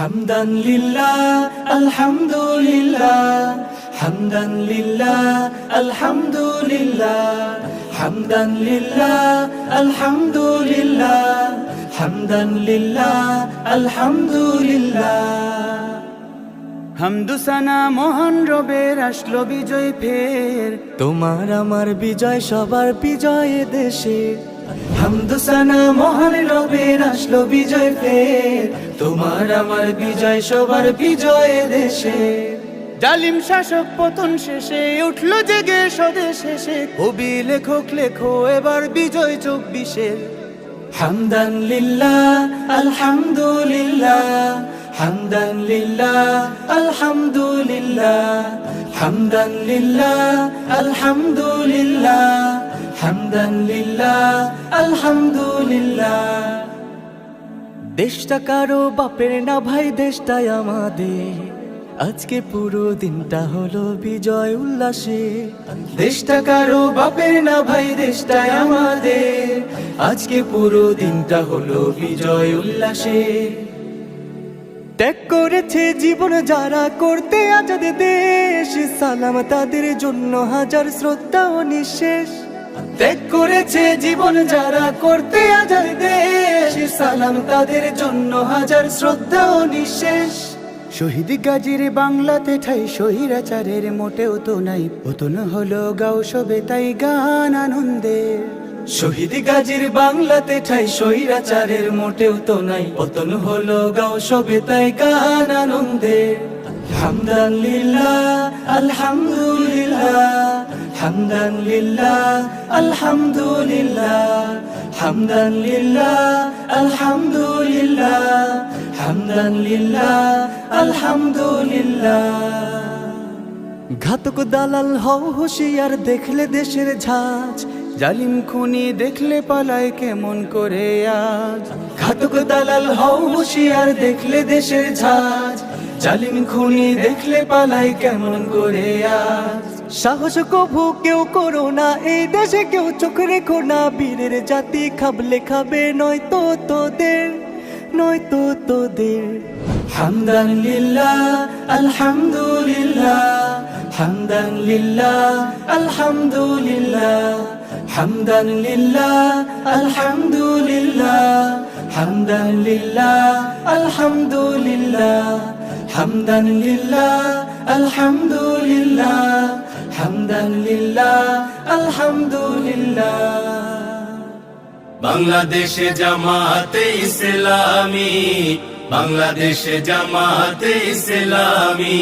حمدا لله الحمد لله حمدا لله الحمد لله حمدا لله الحمد لله حمدا لله الحمد لله হামদুসানা মহান রবের আসলো বিজয় ফের। তোমার আমার বিজয় সবার বিজয় দেশে। হামদুসানা মহান রবের আসলো বিজয় ফের। তোমার আমার বিজয় সবার বিজয় দেশে। জালিম শাসক পতন শেষে উঠল জেগে স্বদেশ শেষে। কবি লেখক লেখো এবার বিজয় চোখ চব্বিশের হামদান লিল্লাহ আলহামদুলিল্লাহ। حمدا لله الحمد لله حمدا لله الحمد لله حمدا لله الحمد لله দেশটা কারো বাপের না ভাই দেশটাই আমাদের আজকে পুরো দিনটা হলো বিজয় উল্লাসে দেশটা কারো বাপের না ভাই দেশটাই আমাদের আজকে পুরো দিনটা হলো বিজয় উল্লাসে ত্যাগ করেছে জীবন যারা করতে আজাদ দেশ। সালাম তাদের জন্য হাজার শ্রদ্ধা ও নিঃশেষ। ত্যাগ করেছে জীবন যারা করতে আজাদ দেশ। সালাম তাদের জন্য হাজার শ্রদ্ধা ও নিঃশেষ। শহীদ গাজীর বাংলাতে ঠাই স্বৈরাচারের মোটেও তো নাই। পতন হলো গাও সবে তাই গান আনন্দের শহীদ গাজীর বাংলাতে ঠাই স্বৈরাচারের মোটেও তো নাই। পতন হলো গাও সবে তাই গান আনন্দে। হামদান লিল্লাহ, আলহামদুলিল্লাহ। হামদান লিল্লাহ, আলহামদুলিল্লাহ। হামদান লিল্লাহ, আলহামদুলিল্লাহ। হামদান লিল্লাহ, আলহামদুলিল্লাহ। ঘাতক দালাল হও হুশিয়ার, দেখলে দেশের ঝাঁজ। জালিম খুনি দেখলে পালায় কেমন করে আজ? ঘাতক দালাল হও হুশিয়ার দেখলে দেশের ঝাঁজ। জালিম খুনি দেখলে পালাই কেমন করে আজ? সাহস কভু কেউ করো না এই দেশে কেউ চোখ রেখো না। বীরের জাতি খাবলে খাবে নয় তো তোদের নয় তো তোদের। হামদান লিল্লাহ আলহামদুলিল্লাহ। হামদান লিল্লাহ আলহামদুলিল্লাহ। হামদান লিল্লাহ আলহামদুলিল্লাহ। হামদান লিল্লাহ আলহামদুলিল্লাহ। হামদান আলহামদুলিল্লাহ। বাংলাদেশে জামাতে ইসলামী বাংলাদেশে জামাতে ইসলামী।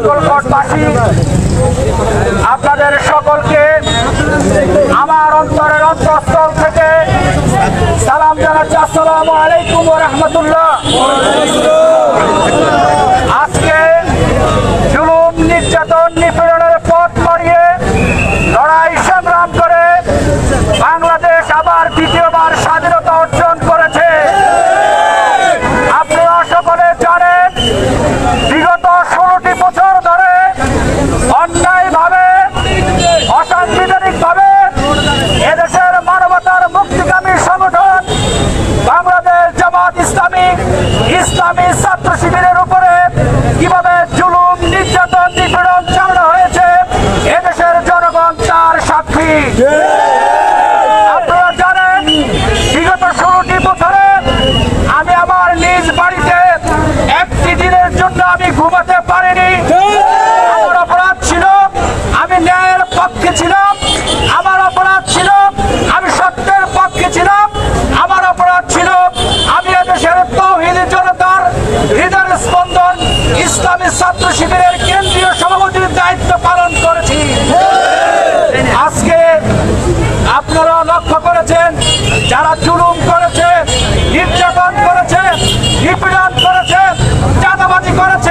লাঙ্গলকটবাসী আপনাদের সকলকে আমার অন্তরের অন্তঃস্থল থেকে সালাম জানাচ্ছি। আসসালাম আলাইকুম রহমতুল্লাহ। আজকে জুলুম, নির্যাতন, নিপীড়নের পথ মারিয়ে লড়াই সংগ্রাম করে বাংলাদেশ আবার দ্বিতীয় ইসলামী ছাত্র শিবিরের উপরে কীভাবে জুলুম নির্যাতন নিপীড়ন চালানো হয়েছে? এদেশের জনগণ তার সাক্ষী। লক্ষ্য করেছেন যারা চুরুম করেছে নির্যাতন করেছে নিপীড়ন করেছে চাঁদাবাজি করেছে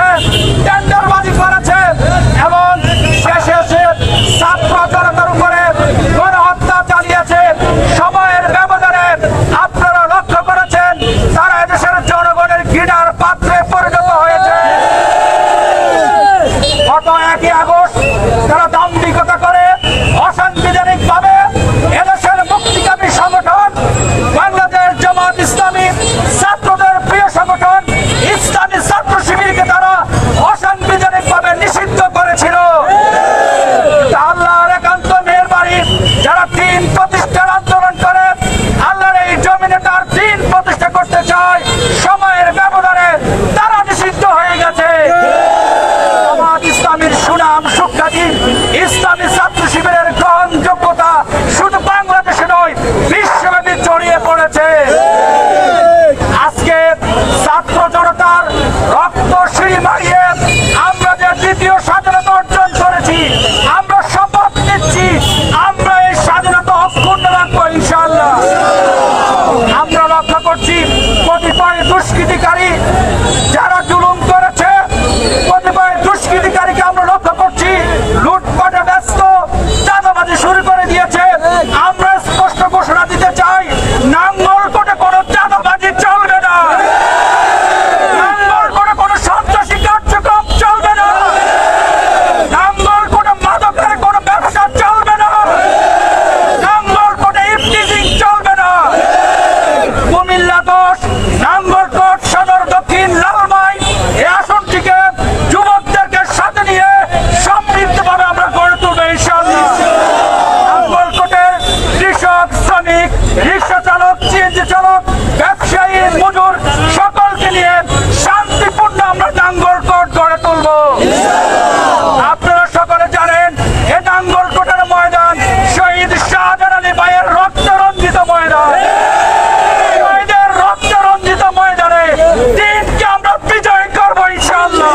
পরিচালক, ব্যবসায়ী, মজুর, সকলকে নিয়ে শান্তিপূর্ণ আমরা নাঙ্গলকোট গড়ে তুলব। আপনারা সকলে জানেন, এ নাঙ্গলকোটের ময়দান শহীদ শাহজাহান আলী ভাইয়ের রক্ত রঞ্জিত ময়দান। শহীদের রঞ্জিত ময়দানে দিনকে আমরা বিজয় করব ইনশাল্লাহ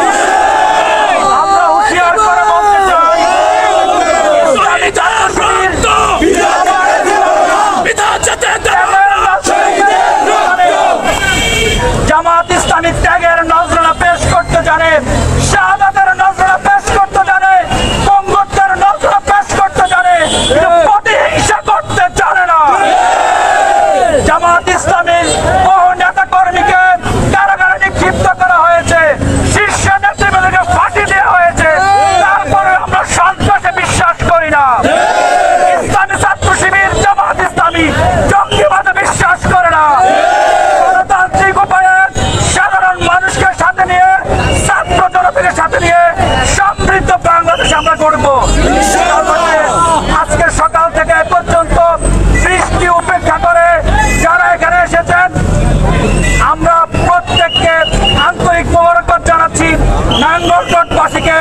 নাঙ্গলকোটবাসীকে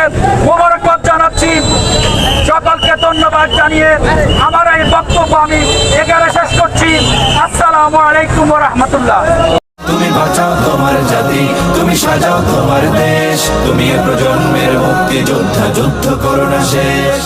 মোবারকবাদ জানাচ্ছি। সকলকে ধন্যবাদ জানিয়ে আমার এই বক্তব্য আমি এখানে শেষ করছি। আসসালামু আলাইকুম রহমতুল্লাহ তুমি বাঁচাও তোমার জাতি, তুমি সাজাও তোমার দেশ, তুমি প্রজন্মের মুক্তি যোদ্ধা যুদ্ধ করোনা শেষ।